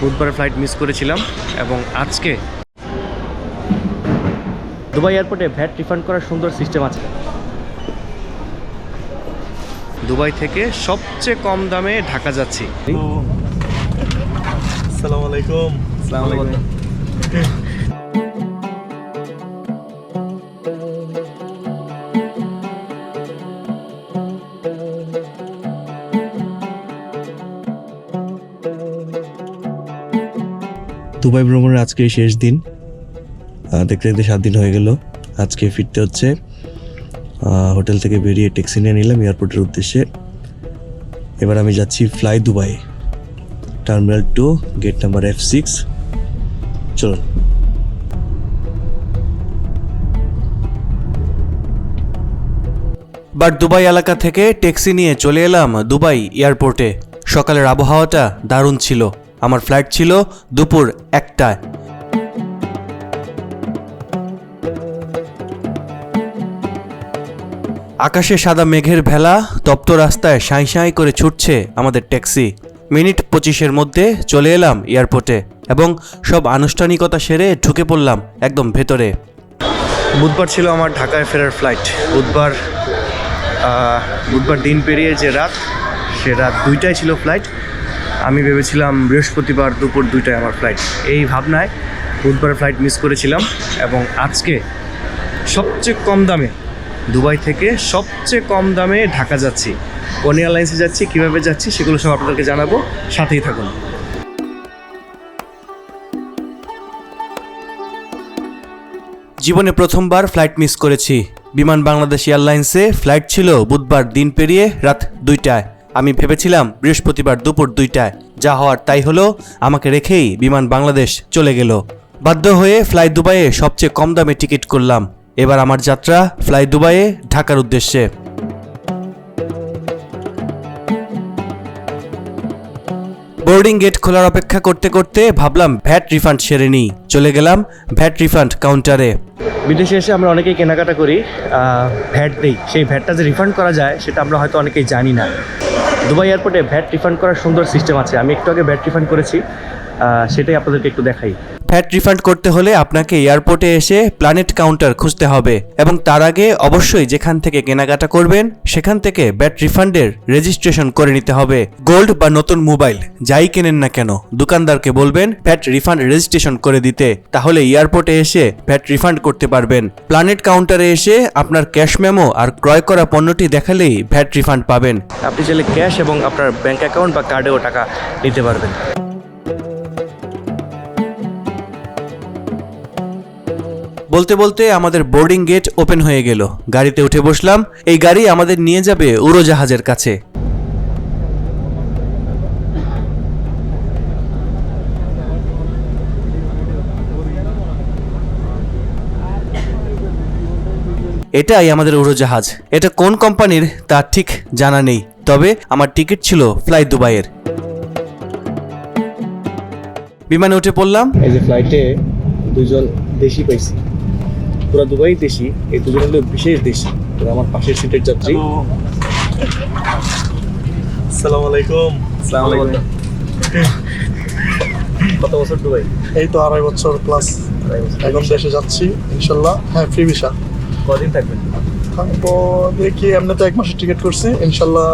বুধবারের flight miss করেছিলাম এবং আজকে দুবাই এয়ারপোর্টে ভ্যাট রিফান্ড করার সুন্দর সিস্টেম আছে। দুবাই থেকে সবচেয়ে কম দামে ঢাকা যাচ্ছি। আসসালামু আলাইকুম। দুবাই ভ্রমণের আজকে শেষ দিন। দেখতে দেখতে সাত দিন হয়ে গেল। আজকে ফিরতে হচ্ছে হোটেল থেকে বেরিয়ে ট্যাক্সি নিয়ে নিলাম এয়ারপোর্টের উদ্দেশ্যে। এবার আমি যাচ্ছি fly Dubai, terminal two, gate number F six চলুন। বাট দুবাই এলাকা থেকে ট্যাক্সি নিয়ে চলে এলাম দুবাই এয়ারপোর্টে। সকালের আবহাওয়াটা দারুণ ছিল। আমার ফ্লাইট ছিল দুপুর একটায়। আকাশে সাদা মেঘের ভেলা তপ্ত রাস্তায় সাঁই সাঁই করে ছুটছে আমাদের ট্যাক্সি। মিনিট পঁচিশের মধ্যে চলে এলাম এয়ারপোর্টে এবং সব আনুষ্ঠানিকতা সেরে ঢুকে পড়লাম একদম ভেতরে। বুধবার ছিল আমার ঢাকায় ফেরার ফ্লাইট বুধবার বুধবার দিন পেরিয়ে যে রাত, সে রাত দুইটায় ছিল ফ্লাইট আমি ভেবেছিলাম বৃহস্পতিবার দুপুর দুইটায় আমার ফ্লাইট এই ভাবনায় বুধবার ফ্লাইট মিস করেছিলাম এবং আজকে সবচেয়ে কম দামে দুবাই থেকে সবচেয়ে কম দামে ঢাকা যাচ্ছি। কোন এয়ারলাইন্সে যাচ্ছি, কীভাবে যাচ্ছি, সেগুলো সব আপনাদেরকে জানাব। সাথেই থাকুন। জীবনে প্রথমবার ফ্লাইট মিস করেছি। বিমান বাংলাদেশ এয়ারলাইন্সে ফ্লাইট ছিল বুধবার দিন পেরিয়ে রাত দুইটায়। আমি ভেবেছিলাম বৃহস্পতিবার দুপুর দুইটায়। যা হওয়ার তাই হলো, আমাকে রেখেই বিমান বাংলাদেশ চলে গেল। বাধ্য হয়ে ফ্লাই দুবাইয়ে সবচেয়ে কম দামে টিকিট করলাম। এবার আমার যাত্রা ফ্লাই দুবাইয়ে ঢাকার উদ্দেশ্যে। বোর্ডিং গেট খোলার অপেক্ষা করতে করতে ভাবলাম ভ্যাট রিফান্ড সেরে নিই। চলে গেলাম ভ্যাট রিফান্ড কাউন্টারে। বিদেশে এসে আমরা অনেকেই কেনাকাটা করি ভ্যাট দেই। সেই ভ্যাটটা যে রিফান্ড করা যায়, সেটা আমরা হয়তো অনেকেই জানি না। দুবাই এয়ারপোর্টে ভ্যাট রিফান্ড করার সুন্দর সিস্টেম আছে। আমি একটু আগে ভ্যাট রিফান্ড করেছি। সেটাই আপনাদেরকে একটু দেখাই। ভ্যাট রিফান্ড করতে হলে আপনাকে এয়ারপোর্টে এসে প্ল্যানেট কাউন্টার খুঁজতে হবে এবং তার আগে অবশ্যই যেখান থেকে কেনাকাটা করবেন সেখান থেকে ভ্যাট রিফান্ডের রেজিস্ট্রেশন করে নিতে হবে। গোল্ড বা নতুন মোবাইল যাই কেনেন না কেন দোকানদারকে বলবেন ভ্যাট রিফান্ড রেজিস্ট্রেশন করে দিতে তাহলে এয়ারপোর্টে এসে ভ্যাট রিফান্ড করতে পারবেন। প্ল্যানেট কাউন্টারে এসে আপনার ক্যাশ মেমো আর ক্রয় করা পণ্যটি দেখালেই ভ্যাট রিফান্ড পাবেন। আপনি চাইলে ক্যাশ এবং আপনার ব্যাংক অ্যাকাউন্ট বা কার্ডেও টাকা নিতে পারবেন। বলতে বলতে আমাদের বোর্ডিং গেট ওপেন হয়ে গেল। গাড়িতে উঠে বসলাম। এই গাড়ি আমাদের নিয়ে যাবে উড়োজাহাজের কাছে। এটাই আমাদের উড়োজাহাজ। এটা কোন কোম্পানির তা ঠিক জানা নেই। তবে আমার টিকিট ছিল ফ্লাই দুবাইয়ের। বিমানে উঠে পড়লাম। এই যে ফ্লাইটে দুজন দেশি পাইছি। পুরো দুবাই দেশি এই দুজন হলো বিশেষ দেশি। ওরা আমার পাশের সিটের যাত্রী। আসসালামু আলাইকুম। কত বছর দুবাই? এই তো আড়াই বছর প্লাস এখন দেশে যাচ্ছি ইনশাল্লাহ। হ্যাঁ ফ্রি ভিসা কদিন থাকবেন? থাকব দেখি এমনি তো এক মাসের টিকিট করছি। ইনশাল্লাহ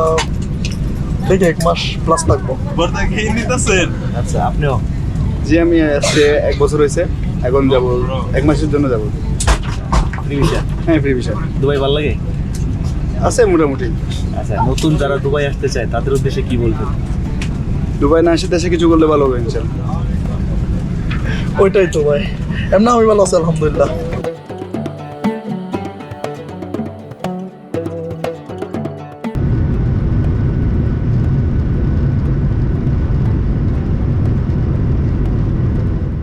দেখি এক মাস প্লাস থাকব। আচ্ছা আপনিও। জি আমি আজকে এক বছর হয়েছে এখন যাব। এক মাসের জন্য যাব। ফ্রি ভিসা হ্যাঁ ফ্রি ভিসা দুবাই ভালো লাগে? আছে মোটামুটি। আচ্ছা নতুন যারা দুবাই আসতে চায় তাদের উদ্দেশ্যে কি বলবেন? দুবাই না এসে দেশে কিছু করলে ভালো হবে ইনশাল্লাহ। ওইটাই তো ভাই। এমনি আমি ভালো আছি আলহামদুলিল্লাহ।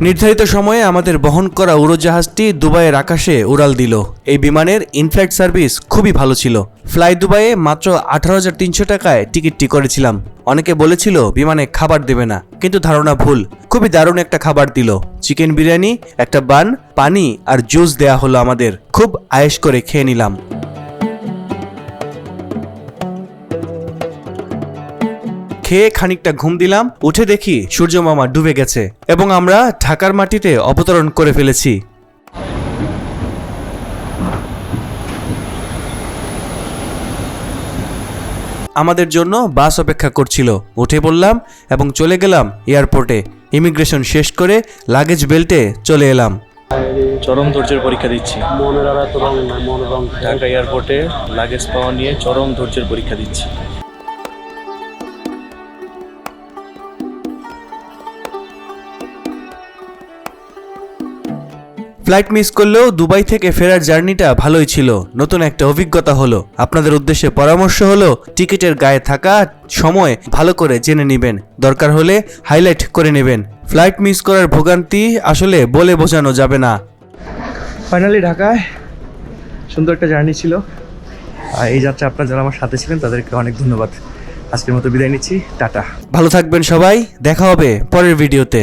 নির্ধারিত সময়ে আমাদের বহন করা উড়োজাহাজটি দুবাইয়ের আকাশে উড়াল দিল। এই বিমানের ইনফ্লাইট সার্ভিস খুবই ভালো ছিল। ফ্লাই দুবাইয়ে মাত্র আঠারো হাজার তিনশো টাকায় টিকিটটি করেছিলাম। অনেকে বলেছিল, বিমানে খাবার দেবে না, কিন্তু ধারণা ভুল। খুবই দারুণ একটা খাবার দিল। চিকেন বিরিয়ানি, একটা বান, পানি আর জুস দেয়া হলো আমাদের। খুব আয়েশ করে খেয়ে নিলাম। খেয়ে খানিকটা ঘুম দিলাম উঠে দেখি সূর্য মামা ডুবে গেছে এবং আমরা ঢাকার মাটিতে অবতরণ করে ফেলেছি। আমাদের জন্য বাস অপেক্ষা করছিল। উঠে পড়লাম এবং চলে গেলাম এয়ারপোর্টে। ইমিগ্রেশন শেষ করে লাগেজ বেল্টে চলে এলাম। চরম ধৈর্যের পরীক্ষা দিচ্ছি। মনের আর এত রং নাই মনের রং ঢাকা এয়ারপোর্টে লাগেজ পাওয়া নিয়ে চরম ধৈর্যের পরীক্ষা দিচ্ছি। ফ্লাইট মিস করলেও দুবাই থেকে ফেরার জার্নিটা ভালোই ছিল। নতুন একটা অভিজ্ঞতা হলো। আপনাদের উদ্দেশ্যে পরামর্শ হলো টিকিটের গায়ে থাকা সময় ভালো করে জেনে নেবেন। দরকার হলে হাইলাইট করে নেবেন। ফ্লাইট মিস করার ভোগান্তি আসলে বলে বোঝানো যাবে না। ফাইনালি ঢাকায় সুন্দর একটা জার্নি ছিল। আর এই যাত্রা আপনারা যারা আমার সাথে ছিলেন তাদেরকে অনেক ধন্যবাদ। আজকের মতো বিদায় নিচ্ছি। টাটা। ভালো থাকবেন সবাই। দেখা হবে পরের ভিডিওতে।